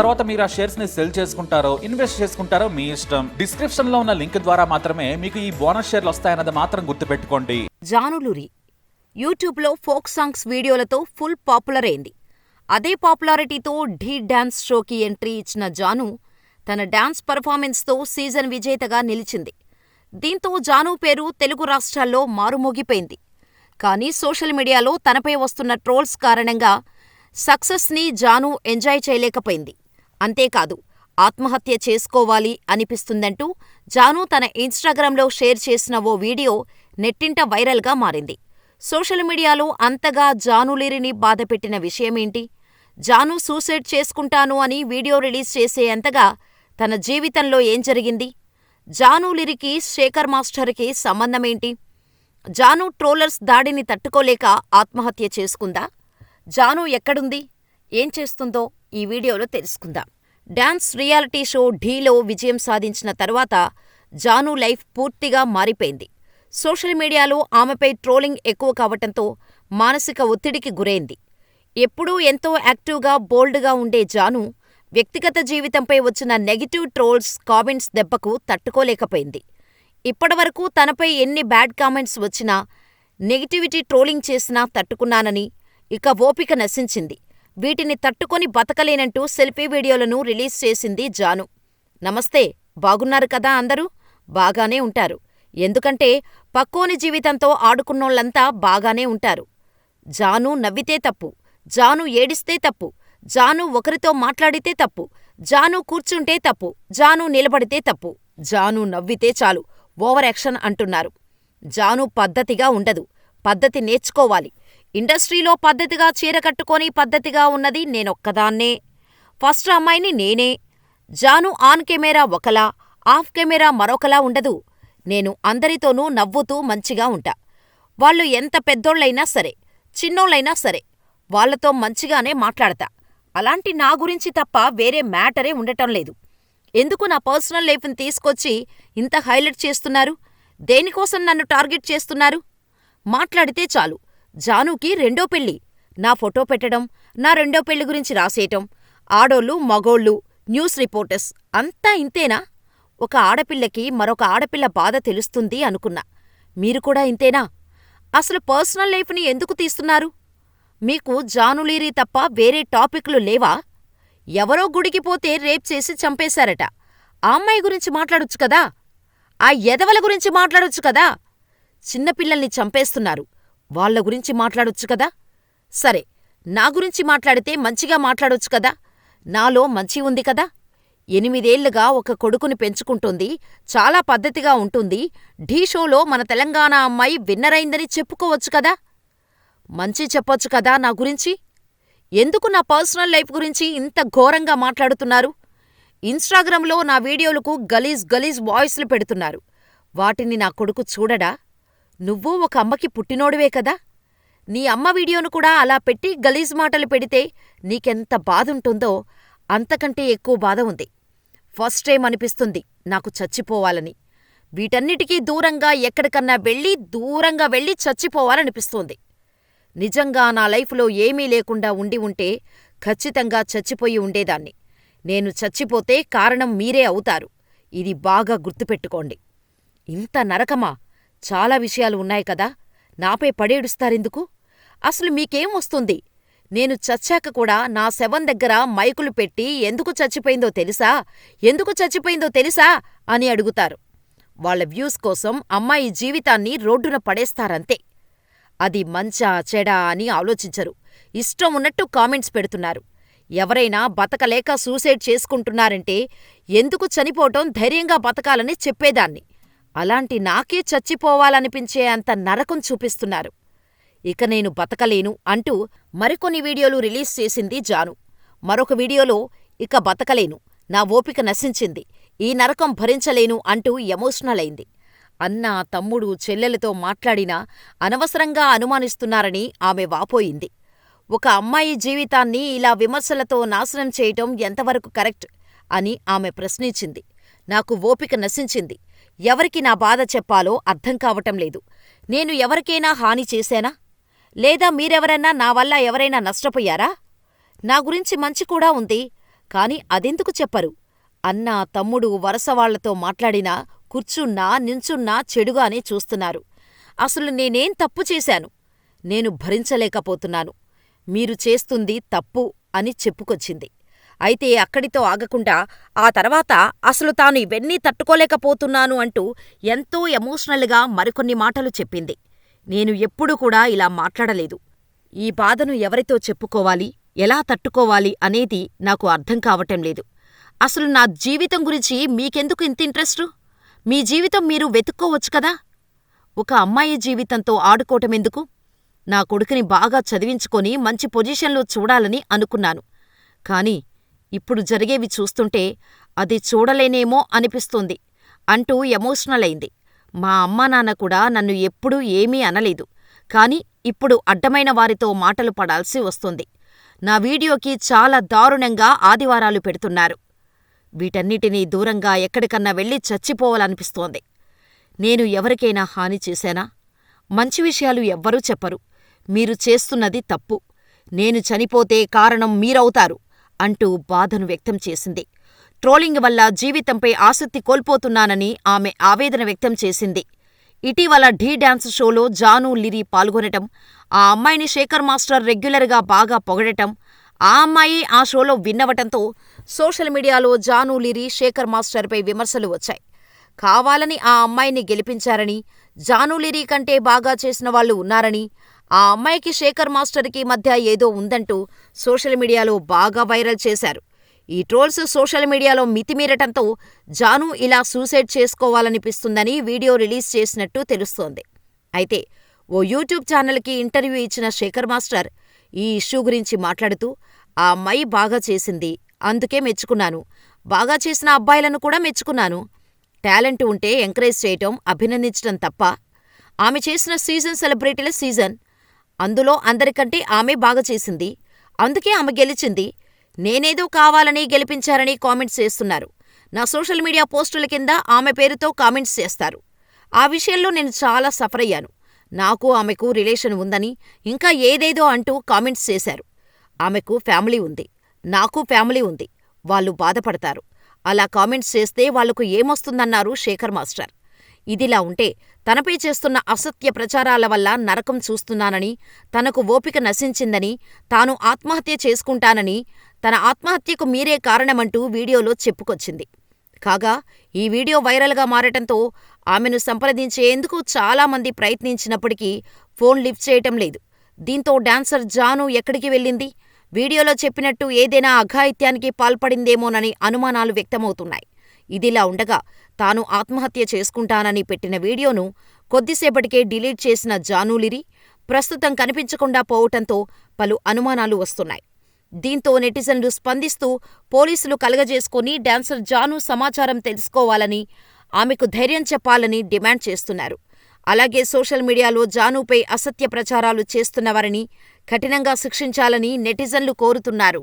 తర్వాత మీరు ఆ షేర్స్ని సెల్ చేసుకుంటారో ఇన్వెస్ట్ చేసుకుంటారో మీ ఇష్టం. డిస్క్రిప్షన్లో ఉన్న లింక్ ద్వారా మాత్రమే మీకు ఈ బోనస్ షేర్లు వస్తాయన్నది మాత్రం గుర్తుపెట్టుకోండి. జానులురి యూట్యూబ్లో ఫోక్ సాంగ్స్ వీడియోలతో ఫుల్ పాపులర్ అయింది. అదే పాపులారిటీతో ఢీ డాన్స్ షోకి ఎంట్రీ ఇచ్చిన జాను తన డాన్స్ పర్ఫార్మెన్స్తో సీజన్ విజేతగా నిలిచింది. దీంతో జాను పేరు తెలుగు రాష్ట్రాల్లో మారుమోగిపోయింది. కానీ సోషల్ మీడియాలో తనపై వస్తున్న ట్రోల్స్ కారణంగా సక్సెస్ని జాను ఎంజాయ్ చేయలేకపోయింది. అంతేకాదు ఆత్మహత్య చేసుకోవాలి అనిపిస్తుందంటూ జాను తన ఇన్స్టాగ్రామ్లో షేర్ చేసిన ఓ వీడియో నెట్టింట వైరల్గా మారింది. సోషల్ మీడియాలో అంతగా జానులీరిని బాధపెట్టిన విషయమేంటి? జాను సూసైడ్ చేసుకుంటాను అని వీడియో రిలీజ్ చేసేంతగా తన జీవితంలో ఏం జరిగింది? జానులిరికి శేఖర్ మాస్టర్కి సంబంధమేంటి? జాను ట్రోలర్స్ దాడిని తట్టుకోలేక ఆత్మహత్య చేసుకుందా? జాను ఎక్కడుంది? ఏం చేస్తుందో? ఈ వీడియోలో తెలుసుకుందాం. డాన్స్ రియాలిటీ షో ఢీలో విజయం సాధించిన తర్వాత జాను లైఫ్ పూర్తిగా మారిపోయింది. సోషల్ మీడియాలో ఆమెపై ట్రోలింగ్ ఎక్కువ కావటంతో మానసిక ఒత్తిడికి గురైంది. ఎప్పుడూ ఎంతో యాక్టివ్గా బోల్డ్గా ఉండే జాను వ్యక్తిగత జీవితంపై వచ్చిన నెగిటివ్ ట్రోల్స్ కామెంట్స్ దెబ్బకు తట్టుకోలేకపోయింది. ఇప్పటివరకు తనపై ఎన్ని బ్యాడ్ కామెంట్స్ వచ్చినా నెగిటివిటీ ట్రోలింగ్ చేసినా తట్టుకున్నానని ఇక ఓపిక నశించింది. వీటిని తట్టుకొని బతకలేనంటూ సెల్ఫీ వీడియోలను రిలీజ్ చేసింది జాను. నమస్తే బాగున్నారు కదా అందరూ? బాగానే ఉంటారు. ఎందుకంటే పక్కోని జీవితంతో ఆడుకున్నోళ్ళంతా బాగానే ఉంటారు. జాను నవ్వితే తప్పు జాను ఏడిస్తే తప్పు జాను ఒకరితో మాట్లాడితే తప్పు జాను కూర్చుంటే తప్పు జాను నిలబడితే తప్పు జాను నవ్వితే చాలు ఓవర్ యాక్షన్ అంటున్నారు. జాను పద్ధతిగా ఉండదు పద్ధతి నేర్చుకోవాలి. ఇండస్ట్రీలో పద్ధతిగా చీర కట్టుకొని పద్ధతిగా ఉన్నది నేనొక్కదాన్నే. ఫస్ట్ అమ్మాయిని నేనే. జాను ఆన్ కెమెరా ఒకలా ఆఫ్ కెమెరా మరొకలా ఉండదు. నేను అందరితోనూ నవ్వుతూ మంచిగా ఉంటా. వాళ్ళు ఎంత పెద్దోళ్ళైనా సరే చిన్నోళ్ళైనా సరే వాళ్ళతో మంచిగానే మాట్లాడతా. అలాంటి నా గురించి తప్ప వేరే మ్యాటరే ఉండటం లేదు. ఎందుకు నా పర్సనల్ లైఫ్ని తీసుకొచ్చి ఇంత హైలైట్ చేస్తున్నారు? దేనికోసం నన్ను టార్గెట్ చేస్తున్నారు? మాట్లాడితే చాలు. జానుకి రెండో పెళ్ళి. నా ఫోటో పెట్టడం నా రెండో పెళ్ళి గురించి రాసేయటం ఆడోళ్ళు మగోళ్ళు న్యూస్ రిపోర్టర్స్ అంతా ఇంతేనా? ఒక ఆడపిల్లకి మరొక ఆడపిల్ల బాధ తెలుస్తుంది అనుకున్నా. మీరు కూడా ఇంతేనా? అసలు పర్సనల్ లైఫ్ని ఎందుకు తీస్తున్నారు? మీకు జానులీరీ తప్ప వేరే టాపిక్లు లేవా? ఎవరో గుడికి పోతే రేప్ చేసి చంపేశారట. ఆ అమ్మాయి గురించి మాట్లాడొచ్చు కదా? ఆ ఎదవల గురించి మాట్లాడొచ్చు కదా? చిన్నపిల్లల్ని చంపేస్తున్నారు. వాళ్ళ గురించి మాట్లాడొచ్చు కదా? సరే నా గురించి మాట్లాడితే మంచిగా మాట్లాడొచ్చు కదా? నాలో మంచి ఉంది కదా? ఎనిమిదేళ్ళుగా ఒక కొడుకుని పెంచుకుంటోంది చాలా పద్ధతిగా ఉంటుంది ఢీ షోలో మన తెలంగాణ అమ్మాయి విన్నరైందని చెప్పుకోవచ్చు కదా? మంచి చెప్పొచ్చు కదా నా గురించి? ఎందుకు నా పర్సనల్ లైఫ్ గురించి ఇంత ఘోరంగా మాట్లాడుతున్నారు? ఇన్స్టాగ్రామ్లో నా వీడియోలకు గలీజ్ గలీజ్ వాయిస్లు పెడుతున్నారు. వాటిని నా కొడుకు చూడడా? నువ్వు ఒక అమ్మకి పుట్టినోడివే కదా? నీ అమ్మ వీడియోను కూడా అలా పెట్టి గలీజ్ మాటలు పెడితే నీకెంత బాధుంటుందో అంతకంటే ఎక్కువ బాధ ఉంది. ఫస్ట్ టైం అనిపిస్తుంది నాకు చచ్చిపోవాలని. వీటన్నిటికీ దూరంగా ఎక్కడికన్నా వెళ్ళి దూరంగా వెళ్ళి చచ్చిపోవాలనిపిస్తోంది. నిజంగా నా లైఫ్లో ఏమీ లేకుండా ఉండి ఉంటే ఖచ్చితంగా చచ్చిపోయి ఉండేదాన్ని. నేను చచ్చిపోతే కారణం మీరే అవుతారు. ఇది బాగా గుర్తుపెట్టుకోండి. ఇంత నరకమా? చాలా విషయాలు ఉన్నాయి కదా. నాపై పడేడుస్తారెందుకు? అసలు మీకేం వస్తుంది? నేను చచ్చాక కూడా నా శవం దగ్గర మైకులు పెట్టి ఎందుకు చచ్చిపోయిందో తెలుసా? ఎందుకు చచ్చిపోయిందో తెలుసా? అని అడుగుతారు. వాళ్ళ వ్యూస్ కోసం అమ్మాయి జీవితాన్ని రోడ్డున పడేస్తారంతే. అది మంచా చెడా అని ఆలోచించరు. ఇష్టం ఉన్నట్టు కామెంట్స్ పెడుతున్నారు. ఎవరైనా బతకలేక సూసైడ్ చేసుకుంటున్నారంటే ఎందుకు చనిపోవటం ధైర్యంగా బతకాలని చెప్పేదాన్ని. అలాంటి నాకే చచ్చిపోవాలనిపించే అంత నరకం చూపిస్తున్నారు. ఇక నేను బతకలేను అంటూ మరికొన్ని వీడియోలు రిలీజ్ చేసింది జాను. మరొక వీడియోలో ఇక బతకలేను నా ఓపిక నశించింది ఈ నరకం భరించలేను అంటూ ఎమోషనల్ అయింది. అన్న తమ్ముడు చెల్లెలతో మాట్లాడినా అనవసరంగా అనుమానిస్తున్నారని ఆమె వాపోయింది. ఒక అమ్మాయి జీవితాన్ని ఇలా విమర్శలతో నాశనం చేయటం ఎంతవరకు కరెక్ట్ అని ఆమె ప్రశ్నించింది. నాకు ఓపిక నశించింది ఎవరికి నా బాధ చెప్పాలో అర్థం కావటం లేదు. నేను ఎవరికైనా హాని చేశానా? లేదా మీరెవరన్నా నా వల్ల ఎవరైనా నష్టపోయారా? నా గురించి మంచి కూడా ఉంది కాని అదెందుకు చెప్పరు? అన్నా తమ్ముడు వరసవాళ్ళతో మాట్లాడినా కూర్చున్నా నించున్నా చెడుగానే చూస్తున్నారు. అసలు నేనేం తప్పు చేశాను? నేను భరించలేకపోతున్నాను. మీరు చేస్తుంది తప్పు అని చెప్పుకొచ్చింది. అయితే అక్కడితో ఆగకుండా ఆ తర్వాత అసలు తాను ఇవన్నీ తట్టుకోలేకపోతున్నాను అంటూ ఎంతో ఎమోషనల్గా మరికొన్ని మాటలు చెప్పింది. నేను ఎప్పుడూ కూడా ఇలా మాట్లాడలేదు. ఈ బాధను ఎవరితో చెప్పుకోవాలి ఎలా తట్టుకోవాలి అనేది నాకు అర్థం కావటం లేదు. అసలు నా జీవితం గురించి మీకెందుకు ఇంత ఇంట్రెస్టు? మీ జీవితం మీరు వెతుక్కోవచ్చు కదా? ఒక అమ్మాయి జీవితంతో ఆడుకోవటమెందుకు నా కొడుకుని బాగా చదివించుకొని మంచి పొజిషన్లో చూడాలని అనుకున్నాను. కానీ ఇప్పుడు జరిగేవి చూస్తుంటే అది చూడలేనేమో అనిపిస్తోంది. అంటూ ఎమోషనల్ అయింది మా అమ్మానాన్న కూడా నన్ను ఎప్పుడూ ఏమీ అనలేదు. కాని ఇప్పుడు అడ్డమైన వారితో మాటలు పడాల్సి వస్తుంది. నా వీడియోకి చాలా దారుణంగా ఆదివారాలు పెడుతున్నారు. వీటన్నిటినీ దూరంగా ఎక్కడికన్నా వెళ్ళి చచ్చిపోవాలనిపిస్తోంది. నేను ఎవరికైనా హాని చేశానా? మంచి విషయాలు ఎవ్వరూ చెప్పరు. మీరు చేస్తున్నది తప్పు. నేను చనిపోతే కారణం మీరవుతారు. అంటూ బాధను వ్యక్తం చేసింది. ట్రోలింగ్ వల్ల జీవితంపై ఆసక్తి కోల్పోతున్నానని ఆమె ఆవేదన వ్యక్తం చేసింది. ఇటీవల ఢీ డాన్స్ షోలో జాను లిరి పాల్గొనటం ఆ అమ్మాయిని శేఖర్ మాస్టర్ రెగ్యులర్గా బాగా పొగడటం ఆ అమ్మాయి ఆ షోలో విన్నవటంతో సోషల్ మీడియాలో జాను లిరి శేఖర్ మాస్టర్పై విమర్శలు వచ్చాయి. కావాలని ఆ అమ్మాయిని గెలిపించారని జానులిరి కంటే బాగా చేసిన వాళ్ళు ఉన్నారని ఆ అమ్మాయికి శేఖర్ మాస్టర్కి మధ్య ఏదో ఉందంటూ సోషల్ మీడియాలో బాగా వైరల్ చేశారు. ఈ ట్రోల్స్ సోషల్ మీడియాలో మితిమీరటంతో జాను ఇలా సూసైడ్ చేసుకోవాలనిపిస్తుందని వీడియో రిలీజ్ చేసినట్టు తెలుస్తోంది. అయితే ఓ యూట్యూబ్ ఛానల్కి ఇంటర్వ్యూ ఇచ్చిన శేఖర్ మాస్టర్ ఈ ఇష్యూ గురించి మాట్లాడుతూ ఆ అమ్మాయి బాగా చేసింది అందుకే మెచ్చుకున్నాను. బాగా చేసిన అబ్బాయిలను కూడా మెచ్చుకున్నాను. టాలెంట్ ఉంటే ఎంకరేజ్ చేయటం అభినందించటం తప్ప ఆమె చేసిన సీజన్ సెలబ్రిటీల సీజన్. అందులో అందరికంటే ఆమె బాగా చేసింది. అందుకే ఆమె గెలిచింది. నేనేదో కావాలని గెలిపించారని కామెంట్స్ చేస్తున్నారు. నా సోషల్ మీడియా పోస్టుల కింద ఆమె పేరుతో కామెంట్స్ చేస్తారు. ఆ విషయంలో నేను చాలా సఫర్ అయ్యాను. నాకు ఆమెకు రిలేషన్ ఉందని ఇంకా ఏదేదో అంటూ కామెంట్స్ చేశారు. ఆమెకు ఫ్యామిలీ ఉంది. నాకు ఫ్యామిలీ ఉంది. వాళ్ళు బాధపడతారు. అలా కామెంట్స్ చేస్తే వాళ్ళకు ఏమొస్తుందన్నారు శేఖర్ మాస్టర్. ఇదిలా ఉంటే తనపై చేస్తున్న అసత్య ప్రచారాల వల్ల నరకం చూస్తున్నానని తనకు ఓపిక నశించిందని తాను ఆత్మహత్య చేసుకుంటానని తన ఆత్మహత్యకు మీరే కారణమంటూ వీడియోలో చెప్పుకొచ్చింది. కాగా ఈ వీడియో వైరల్గా మారటంతో ఆమెను సంప్రదించేందుకు చాలామంది ప్రయత్నించినప్పటికీ ఫోన్ లిఫ్ట్ చేయటం లేదు. దీంతో డాన్సర్ జాను ఎక్కడికి వెళ్ళింది? వీడియోలో చెప్పినట్టు ఏదైనా అఘాయిత్యానికి పాల్పడిందేమోనని అనుమానాలు వ్యక్తమవుతున్నాయి. ఇదిలా ఉండగా తాను ఆత్మహత్య చేసుకుంటానని పెట్టిన వీడియోను కొద్దిసేపటికే డిలీట్ చేసిన జానూలిరి ప్రస్తుతం కనిపించకుండా పోవటంతో పలు అనుమానాలు వస్తున్నాయి. దీంతో నెటిజన్లు స్పందిస్తూ పోలీసులు కలగజేసుకుని డాన్సర్ జాను సమాచారం తెలుసుకోవాలని ఆమెకు ధైర్యం చెప్పాలని డిమాండ్ చేస్తున్నారు. అలాగే సోషల్ మీడియాలో జానుపై అసత్య ప్రచారాలు చేస్తున్నవారిని కఠినంగా శిక్షించాలని నెటిజన్లు కోరుతున్నారు.